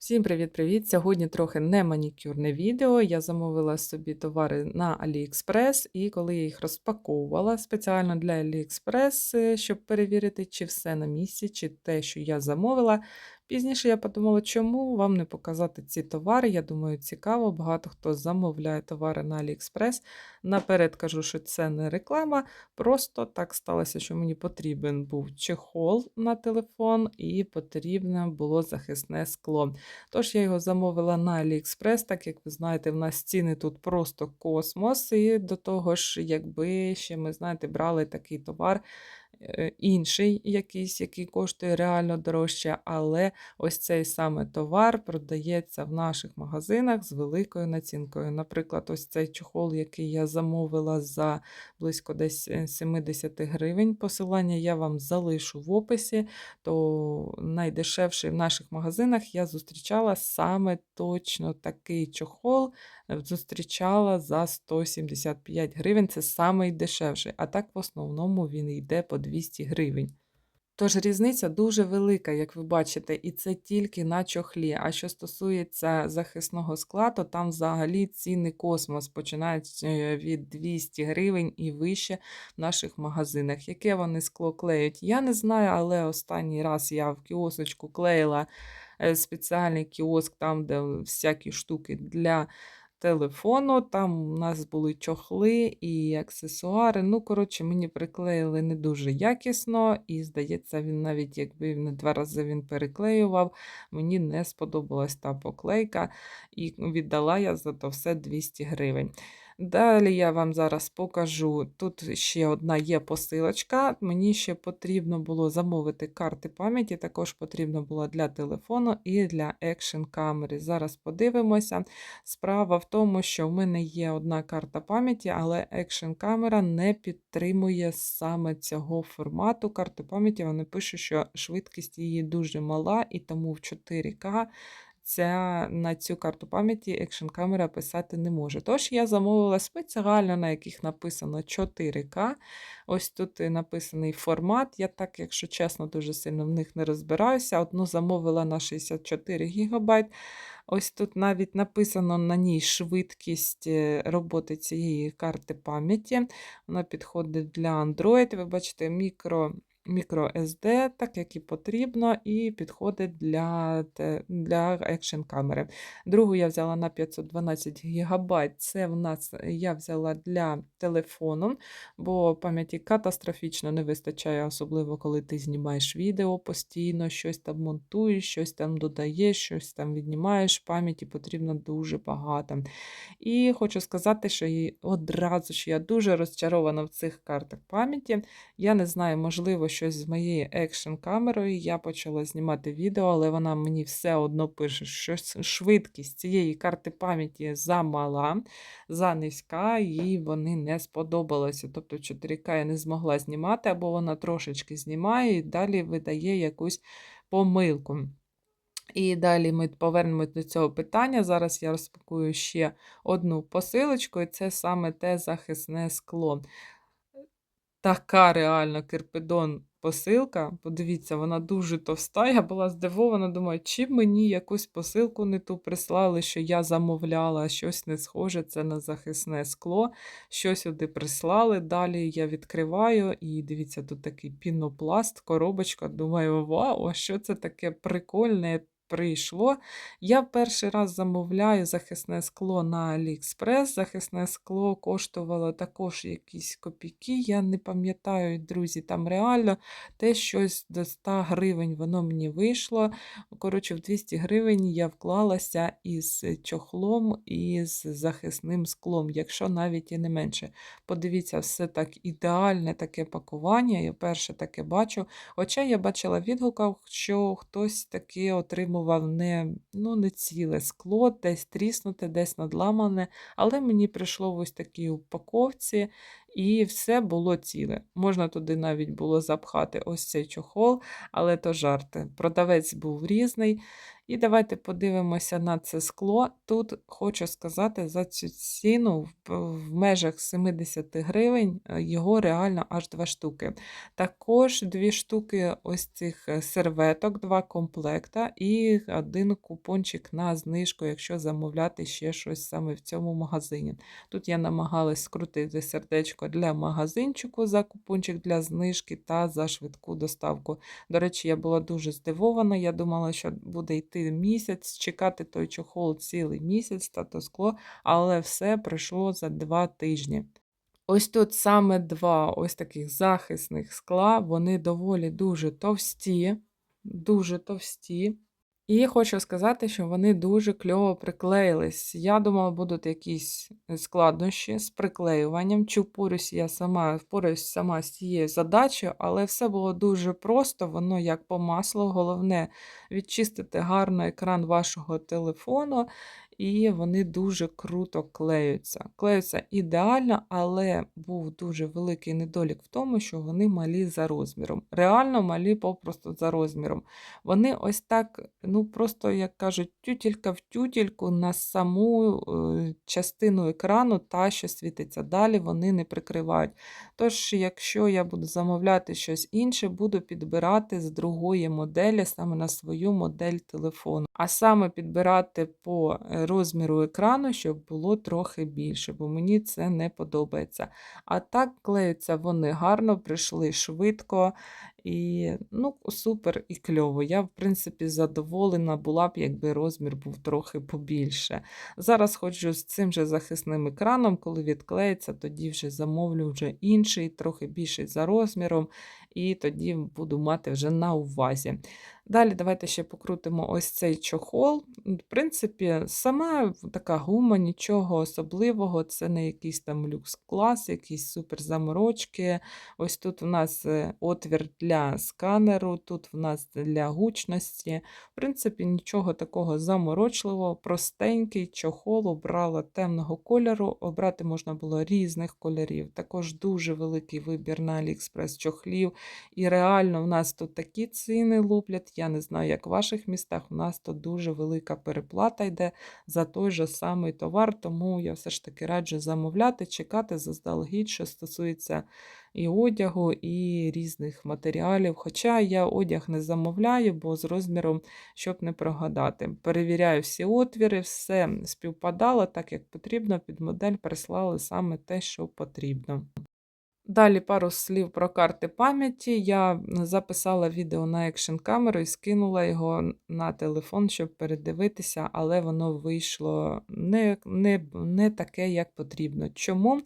Всім привіт-привіт! Сьогодні трохи не манікюрне відео. Я замовила собі товари на AliExpress, і коли я їх розпаковувала спеціально для AliExpress, е, щоб перевірити, чи все на місці, чи те, що я замовила. Пізніше я подумала, чому вам не показати ці товари. Я думаю, цікаво. Багато хто замовляє товари на AliExpress. Наперед кажу, що це не реклама. Просто так сталося, що мені потрібен був чехол на телефон, і потрібне було захисне скло. Тож я його замовила на AliExpress, так як ви знаєте, в нас ціни тут просто космос. І до того ж, якби ще ми знаєте, брали такий товар. Е, Інший якийсь, який коштує реально дорожче, але ось цей саме товар продається в наших магазинах з великою націнкою. Наприклад, ось цей чохол, який я замовила за близько десь е, 70 гривень. Посилання я вам залишу в описі, то найдешевший в наших магазинах я зустрічала саме точно такий чохол. Зустрічала за 175 гривень. Це самий дешевший. А так в основному він йде по 200 гривень. Тож різниця дуже велика, як ви бачите, і це тільки на чохлі. А що стосується захисного скла, то там взагалі ціни космос починають е, від 200 гривень і вище в наших магазинах. Яке вони скло клеють? Я не знаю, але останній раз я в кіосочку клеїла е, спеціальний кіоск, там, де всякі штуки для телефону. Там у нас були чохли і аксесуари. Ну, коротше, мені приклеїли не дуже якісно, і, здається, він навіть якби не два рази він переклеював, мені не сподобалась та поклейка, і віддала я за то все 200 гривень. Далі я вам зараз покажу. Тут ще одна є посилочка. Мені ще потрібно було замовити карти пам'яті, також потрібно було для телефону і для екшн камери. Зараз подивимося. Справа в тому, що в мене є одна карта пам'яті, але екшн камера не підтримує саме цього формату карти пам'яті. Вони пишуть, що швидкість її дуже мала, і тому в 4К. Ця, на цю карту пам'яті екшн камера писати не може. Тож я замовила спеціально, на яких написано 4К. Ось тут написаний формат. Я так, якщо чесно, дуже сильно в них не розбираюся. Одну замовила на 64 ГБ. Ось тут навіть написано на ній швидкість е, роботи цієї карти пам'яті. Вона підходить для Android. Ви бачите, мікро. MicroSD, так як і потрібно, і підходить для для екшн камери. Другу я взяла на 512 ГБ. Це в нас я взяла для телефону, бо пам'яті катастрофічно не вистачає, особливо коли ти знімаєш відео постійно, щось там монтуєш, щось там додаєш, щось там віднімаєш. Пам'яті потрібно дуже багато. І хочу сказати, що одразу ж я дуже розчарована в цих картах пам'яті. Я не знаю, можливо, щось з моєю екшн камерою. Я почала знімати відео, але вона мені все одно пише, що швидкість цієї карти пам'яті замала, занизька, їй вони не сподобалися. Тобто 4К я не змогла знімати, або вона трошечки знімає і далі видає якусь помилку. І далі ми повернемось до цього питання. Зараз я розпакую ще одну посилочку, і це саме те захисне скло. Така реально кирпидон посилка. Подивіться, вона дуже товста. Я була здивована, думаю, чи мені якусь посилку не ту прислали, що я замовляла, щось не схоже, це на захисне скло. Що сюди прислали. Далі я відкриваю, і дивіться, тут такий пінопласт, коробочка. Думаю, вау, а що це таке прикольне прийшло. Я перший раз замовляю захисне скло на AliExpress. Захисне скло коштувало також якісь копійки. Я не пам'ятаю, друзі, там реально те щось до 100 гривень воно мені вийшло. Коротше, в 200 гривень я вклалася із чохлом і з захисним склом, якщо навіть і не менше. Подивіться, все так ідеальне таке пакування. Я перше таке бачу. Хоча я бачила відгуках, що хтось таки отримував не, ну, не ціле скло, десь тріснуте, десь надламане, але мені прийшло в ось такій упаковці, і все було ціле. Можна туди навіть було запхати ось цей чохол, але то жарти. Продавець був різний. І давайте подивимося на це скло. Тут хочу сказати за цю ціну в, межах 70 гривень е, його реально аж два штуки. Також дві штуки ось цих е, серветок, два комплекта, і один купончик на знижку, якщо замовляти ще щось саме в цьому магазині. Тут я намагалась скрутити сердечко для магазинчику за купончик для знижки та за швидку доставку. До речі, я була дуже здивована. Я думала, що буде йти місяць, чекати той чохол цілий місяць та то скло, але все пройшло за два тижні. Ось тут саме два ось таких захисних скла, вони доволі дуже товсті, дуже товсті. І хочу сказати, що вони дуже кльово приклеїлись. Я думала, будуть якісь складнощі з приклеюванням. Чи впорюсь я сама впораюсь сама з цією задачею, але все було дуже просто, воно як по маслу. Головне відчистити гарно екран вашого телефону, і вони дуже круто клеються. Клеються ідеально, але був дуже великий недолік в тому, що вони малі за розміром. Реально малі попросту за розміром. Вони ось так, ну просто, як кажуть, тютілька в тютільку на саму е, частину екрану, та, що світиться. Далі вони не прикривають. Тож, якщо я буду замовляти щось інше, буду підбирати з другої моделі саме на свою модель телефону. А саме підбирати по е, розміру екрану, щоб було трохи більше, бо мені це не подобається. А так клеються вони гарно, прийшли швидко. І ну, супер і кльово. Я, в принципі, задоволена була б, якби розмір був трохи побільше. Зараз ходжу з цим же захисним екраном, коли відклеїться, тоді вже замовлю вже інший, трохи більший за розміром, і тоді буду мати вже на увазі. Далі давайте ще покрутимо ось цей чохол. В принципі, сама така гума, нічого особливого, це не якийсь там люкс-клас, якісь суперзаморочки. Ось тут у нас е, отвір для сканеру, тут в нас для гучності. В принципі, нічого такого заморочливого, простенький чохол обрала темного кольору. Обрати можна було різних кольорів. Також дуже великий вибір на Aliexpress чохлів. І реально в нас тут такі ціни луплять. Я не знаю, як в ваших містах. У нас тут дуже велика переплата йде за той же самий товар, тому я все ж таки раджу замовляти, чекати заздалегідь, що стосується і одягу, і різних матеріалів. Хоча я одяг не замовляю, бо з розміром, щоб не прогадати. Перевіряю всі отвіри, все співпадало так, як потрібно. Під модель прислали саме те, що потрібно. Далі пару слів про карти пам'яті. Я записала відео на екшн камеру і скинула його на телефон, щоб передивитися, але воно вийшло не, не, не таке, як потрібно. Чому?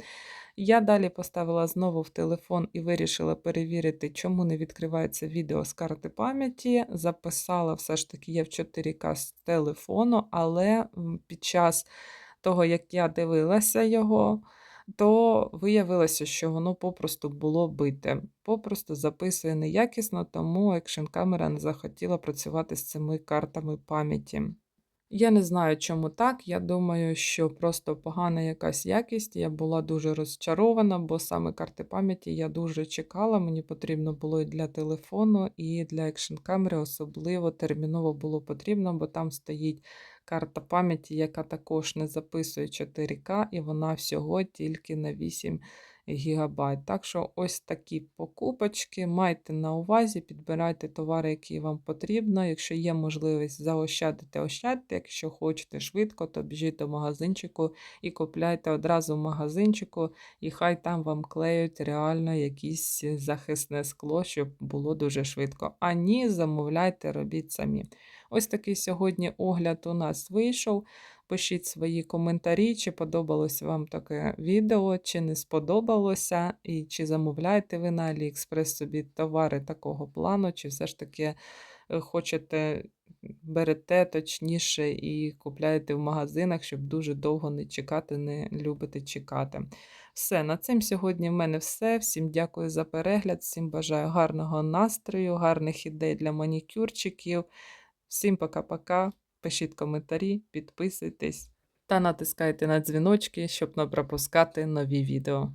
Я далі поставила знову в телефон і вирішила перевірити, чому не відкривається відео з карти пам'яті. Записала все ж таки я в 4К з телефону, але під час того, як я дивилася його, то виявилося, що воно попросту було бите. Попросту записує неякісно, тому екшн камера не захотіла працювати з цими картами пам'яті. Я не знаю, чому так. Я думаю, що просто погана якась якість. Я була дуже розчарована, бо саме карти пам'яті я дуже чекала. Мені потрібно було і для телефону, і для екшн камери особливо терміново було потрібно, бо там стоїть карта пам'яті, яка також не записує 4К, і вона всього тільки на 8 гігабайт. Так що ось такі покупочки. Майте на увазі, підбирайте товари, які вам потрібно. Якщо є можливість заощадити, ощадьте. Якщо хочете швидко, то біжіть до магазинчику і купляйте одразу в магазинчику, і хай там вам клеють реально якесь захисне скло, щоб було дуже швидко. А ні, замовляйте, робіть самі. Ось такий сьогодні огляд у нас вийшов. Пишіть свої коментарі, чи подобалось вам таке відео, чи не сподобалося, і чи замовляєте ви на AliExpress собі товари такого плану, чи все ж таки е, хочете берете точніше і купляєте в магазинах, щоб дуже довго не чекати, не любите чекати. Все, на цим сьогодні в мене все. Всім дякую за перегляд, всім бажаю гарного настрою, гарних ідей для манікюрчиків. Всім пока-пока. Пишіть коментарі, підписуйтесь та натискайте на дзвіночки, щоб не пропускати нові відео.